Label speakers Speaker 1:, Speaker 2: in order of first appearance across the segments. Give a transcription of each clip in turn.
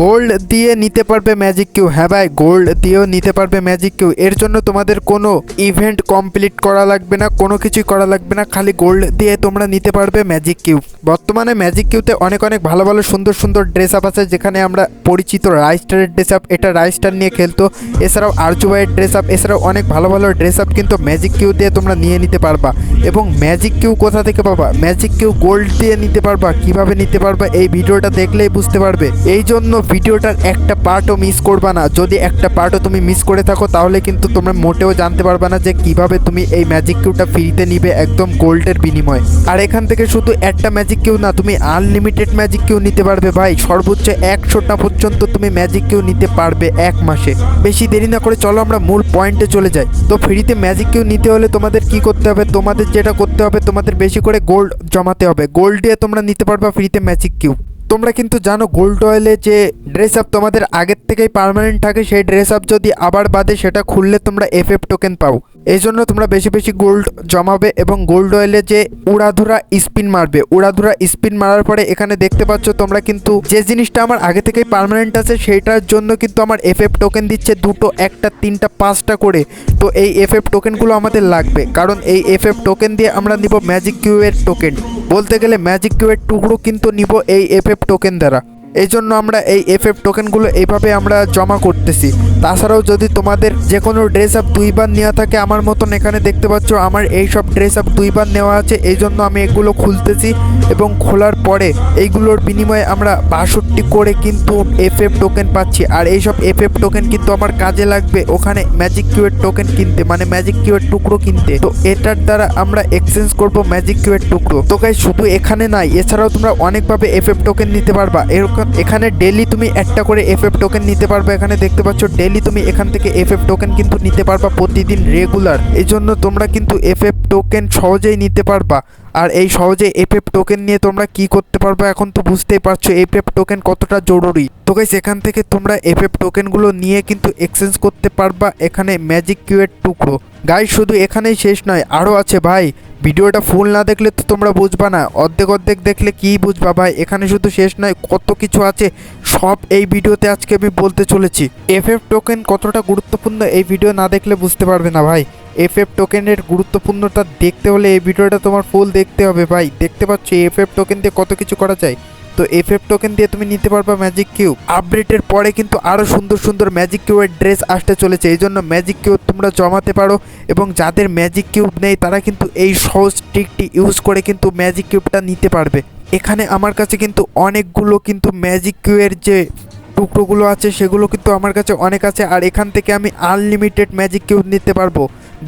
Speaker 1: Gold দিয়ে নিতে পারবে ম্যাজিক কিউ। হ্যাঁ ভাই গোল্ড দিয়েও নিতে পারবে ম্যাজিক কিউ। এর জন্য তোমাদের কোনো ইভেন্ট কমপ্লিট করা লাগবে না, কোনো কিছুই করা লাগবে না। খালি গোল্ড দিয়ে তোমরা নিতে পারবে ম্যাজিক কিউ। বর্তমানে ম্যাজিক কিউতে অনেক অনেক ভালো ভালো সুন্দর সুন্দর ড্রেস আপ আছে, যেখানে আমরা পরিচিত রাইস্টারের ড্রেস আপ এটা রাইস্টার নিয়ে খেলতো। এছাড়াও আর্জুবাইয়ের ড্রেস আপ এছাড়াও অনেক ভালো ভালো ড্রেস আপ কিন্তু ম্যাজিক কিউ দিয়ে তোমরা নিয়ে নিতে পারবা। এবং ম্যাজিক কিউ কোথা থেকে পাবা? ম্যাজিক কিউ গোল্ড দিয়ে নিতে পারবা? কীভাবে নিতে পারবা? এই ভিডিওটা দেখলেই বুঝতে পারবে। এই জন্য ভিডিওটার একটা পার্টও মিস করবা না। যদি একটা পার্টও তুমি মিস করে থাকো, তাহলে কিন্তু তোমরা মোটেও জানতে পারবে না যে কীভাবে তুমি এই ম্যাজিক কিউটা ফ্রিতে নিবে একদম গোল্ডের বিনিময়ে। আর এখান থেকে শুধু একটা ম্যাজিক কিউ না, তুমি আনলিমিটেড ম্যাজিক কিউ নিতে পারবে ভাই। সর্বোচ্চ একশোটা পর্যন্ত তুমি ম্যাজিক কিউ নিতে পারবে এক মাসে। বেশি দেরি না করে চলো আমরা মূল পয়েন্টে চলে যাই। তো ফ্রিতে ম্যাজিক কিউ নিতে হলে তোমাদের কি করতে হবে? তোমাদের যেটা করতে হবে, তোমাদের বেশি করে গোল্ড জমাতে হবে। গোল্ড দিয়ে তোমরা নিতে পারবে ফ্রিতে ম্যাজিক কিউ তোমরা কিন্তু জানো গোল্ড অয়েলে যে ড্রেস আপ তোমাদের আগের থেকেই পারমানেন্ট থাকে, সেই ড্রেস আপ যদি আবার বাদে সেটা খুললে তোমরা এফ এফ টোকেন পাও। এই জন্য তোমরা বেশি বেশি গোল্ড জমাবে এবং গোল্ড অয়েলে যে উড়াধুরা স্পিন মারবে। উড়াধুরা স্পিন মারার পরে এখানে দেখতে পাচ্ছ তোমরা কিন্তু যে জিনিসটা আমার আগে থেকেই পারমানেন্ট আছে, সেইটার জন্য কিন্তু আমার এফ এফ টোকেন দিচ্ছে দুটো, একটা, তিনটা, পাঁচটা করে। তো এই এফ এফ টোকেনগুলো আমাদের লাগবে। কারণ এই এফ এফ টোকেন দিয়ে আমরা নিব ম্যাজিক কিউয়ের টোকেন বলতে গেলে ম্যাজিক কিউয়ের টুকরো কিন্তু নিব এই এফ এফ টোকেন দ্বারা। এই জন্য আমরা এই এফ এফ টোকেনগুলো এইভাবে আমরা জমা করতেছি। তাছাড়াও যদি তোমাদের যে কোনো ড্রেস আপ দুইবার নেওয়া থাকে আমার মতন এখানে দেখতে পাচ্ছ আমার এই সব ড্রেস আপ দুইবার নেওয়া আছে এই জন্য আমি এগুলো খুলতেছি এবং খোলার পরে এইগুলোর বিনিময়ে আমরা বাষট্টি করে কিন্তু এফ এফ টোকেন পাচ্ছি। আর এইসব এফ এফ টোকেন কিন্তু আমার কাজে লাগবে ওখানে ম্যাজিক কিউয়ের টোকেন কিনতে মানে ম্যাজিক কিউয়ের টুকরো কিনতে। তো এটার দ্বারা আমরা এক্সচেঞ্জ করব ম্যাজিক কিউয়ের টুকরো। তো শুধু এখানে নাই, এছাড়াও তোমরা অনেকভাবে এফ এফ টোকেন নিতে পারবা। এরকম এখানে ডেলি তুমি একটা করে এফ এফ টোকেন নিতে পারবে। এখানে দেখতে পাচ্ছ ডেলি তুমি এখান থেকে এফ এফ টোকেন কিন্তু নিতে পারবা প্রতিদিন রেগুলার এই জন্য তোমরা কিন্তু এফ এফ টোকেন সহজেই নিতে পারবা। আর এই সহজে এফ এফ টোকেন নিয়ে তোমরা কি করতে পারবে এখন তো বুঝতেই পারছ এফ এফ টোকেন কতটা জরুরি। তো গাইস এখান থেকে তোমরা এফ এফ টোকেনগুলো নিয়ে কিন্তু এক্সচেঞ্জ করতে পারবা এখানে ম্যাজিক কিউয়ের টুকরো। গাইস শুধু এখানেই শেষ নয় আরও আছে ভাই। ভিডিওটা ফুল না দেখলে তো তোমরা বুঝবা না। অর্ধেক অর্ধেক দেখলে কি বুঝবা ভাই? এখানে শুধু শেষ নয়, কত কিছু আছে। সব এই ভিডিওতে আজকে আমি বলতে চলেছি। এফ এফ টোকেন কতটা গুরুত্বপূর্ণ এই ভিডিও না দেখলে বুঝতে পারবে না ভাই। এফ এফ টোকেনের গুরুত্বপূর্ণতা দেখতে হলে এই ভিডিওটা তোমার ফুল দেখতে হবে ভাই। দেখতে পাচ্ছ এফ এফ টোকেন দিয়ে কত কিছু করা যায়। তো এফ এফ টোকেন দিয়ে তুমি নিতে পারবা ম্যাজিক কিউব আপডেটের পরে কিন্তু আরও সুন্দর সুন্দর ম্যাজিক কিউবের ড্রেস আসতে চলেছে। এই জন্য ম্যাজিক কিউব তোমরা জমাতে পারো এবং যাদের ম্যাজিক কিউব নেই, তারা কিন্তু এই সহজ ট্রিকটি ইউজ করে কিন্তু ম্যাজিক কিউবটা নিতে পারবে। এখানে আমার কাছে কিন্তু অনেকগুলো কিন্তু ম্যাজিক কিউয়ের যে টুকরোগুলো আছে, সেগুলো কিন্তু আমার কাছে অনেক আছে। আর এখান থেকে আমি আনলিমিটেড ম্যাজিক কিউব নিতে পারব।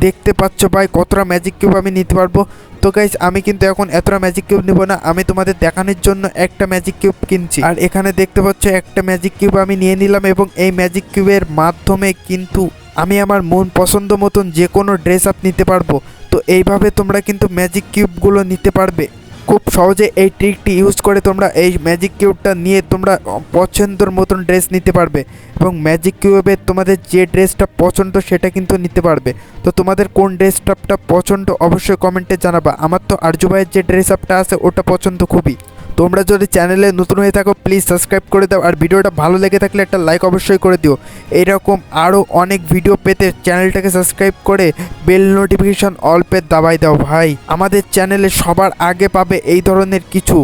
Speaker 1: দেখতে পাচ্ছ ভাই কতটা ম্যাজিক কিউব আমি নিতে পারব। তো গাইজ আমি কিন্তু এখন এতটা ম্যাজিক কিউব নিব না। আমি তোমাদের দেখানোর জন্য একটা ম্যাজিক কিউব কিনছি। আর এখানে দেখতে পাচ্ছ একটা ম্যাজিক কিউব আমি নিয়ে নিলাম এবং এই ম্যাজিক কিউবের মাধ্যমে কিন্তু আমি আমার মন পছন্দ মতন যে কোনো ড্রেস আপ নিতে পারব। তো এইভাবে তোমরা কিন্তু ম্যাজিক কিউবগুলো নিতে পারবে। খুব সহজে এই ট্রিকটি ইউজ করে তোমরা এই ম্যাজিক কিউবটা নিয়ে তোমরা পছন্দর মতন ড্রেস নিতে পারবে। এবং ম্যাজিক কিউবে তোমাদের যে ড্রেসটা পছন্দ সেটা কিন্তু নিতে পারবে। তো তোমাদের কোন ড্রেস টপটা পছন্দ অবশ্যই কমেন্টে জানাবা। আমার তো আর্যু ভাইয়ের যে ড্রেস আপটা আছে, ওটা পছন্দ খুবই। তোমরা যদি চ্যানেলে নতুন হয়ে থাকো প্লিজ সাবস্ক্রাইব করে দাও। আর ভিডিওটা ভালো লেগে থাকলে একটা লাইক অবশ্যই করে দিও। এইরকম আরও অনেক ভিডিও পেতে চ্যানেলটাকে সাবস্ক্রাইব করে বেল নোটিফিকেশন অল পে দাবাই দাও ভাই। আমাদের চ্যানেলে সবার আগে পাবে এই ধরনের কিছু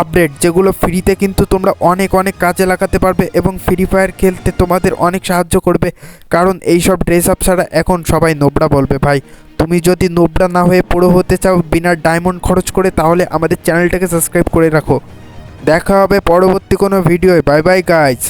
Speaker 1: আপডেট যেগুলো ফ্রিতে কিন্তু তোমরা অনেক অনেক কাজে লাগাতে পারবে এবং ফ্রি ফায়ার খেলতে তোমাদের অনেক সাহায্য করবে। কারণ এই সব ড্রেস আপ ছাড়া এখন সবাই নোবরা বলবে ভাই। তুমি যদি নোবরা না হয়ে পড়ো হতে চাও বিনা ডায়মন্ড খরচ করে, তাহলে আমাদের চ্যানেলটাকে সাবস্ক্রাইব করে রাখো। দেখা হবে পরবর্তী কোনো ভিডিওয়। Bye bye guys